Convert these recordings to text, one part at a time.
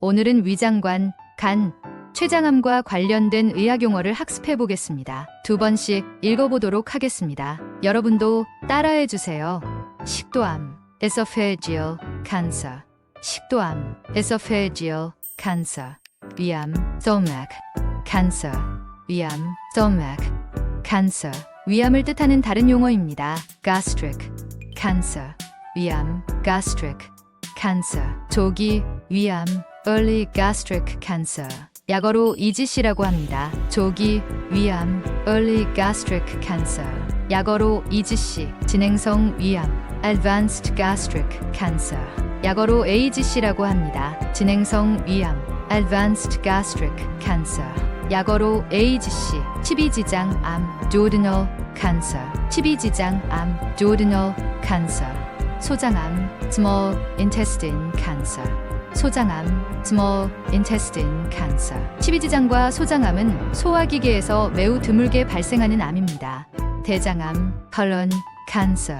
오늘은 위장관, 간, 췌장암과 관련된 의학 용어를 학습해 보겠습니다. 두 번씩 읽어보도록 하겠습니다. 여러분도 따라해 주세요. 식도암, esophageal cancer. 식도암, esophageal cancer. 위암, stomach, cancer. 위암, stomach, cancer. 위암을 뜻하는 다른 용어입니다. gastric, cancer. 위암, gastric, cancer. 조기 위암, early gastric cancer. 약어로 EGC라고 합니다. 조기 위암, early gastric cancer. 약어로 EGC, 진행성 위암, advanced gastric cancer. 약어로 AGC라고 합니다. 진행성 위암, advanced gastric cancer. 약어로 AGC, 치비지장 암, duodenal cancer. 치비지장 암, duodenal cancer. 소장암, small intestine cancer. 소장암, small intestine cancer. 치비지장과 소장암은 소화기계에서 매우 드물게 발생하는 암입니다. 대장암, colon cancer.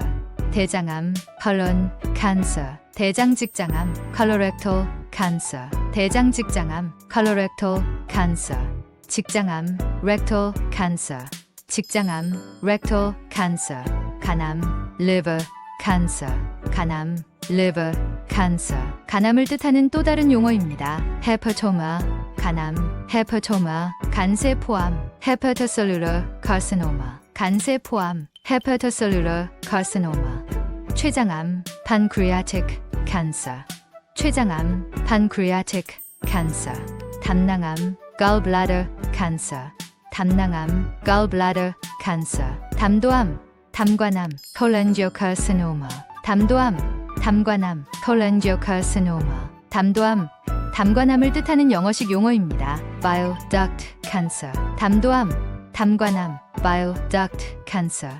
대장암, colon cancer. 대장직장암, colorectal cancer. 대장직장암, colorectal cancer. 직장암, rectal cancer. 직장암, rectal cancer. 간암, liver cancer. 간암, liver cancer. 간암을 뜻하는 또 다른 용어입니다. hepatoma, 간암, hepatoma, 간세포암, hepatocellular carcinoma. 간세포암, hepatocellular carcinoma. 췌장암, pancreatic cancer. 췌장암, pancreatic cancer. 담낭암, gallbladder cancer. 담낭암, gallbladder cancer. 담도암, 담관암, cholangiocarcinoma. 담도암, 담관암, cholangiocarcinoma. 담도암, 담관암을 뜻하는 영어식 용어입니다. bile duct cancer. 담도암, 담관암, bile duct cancer.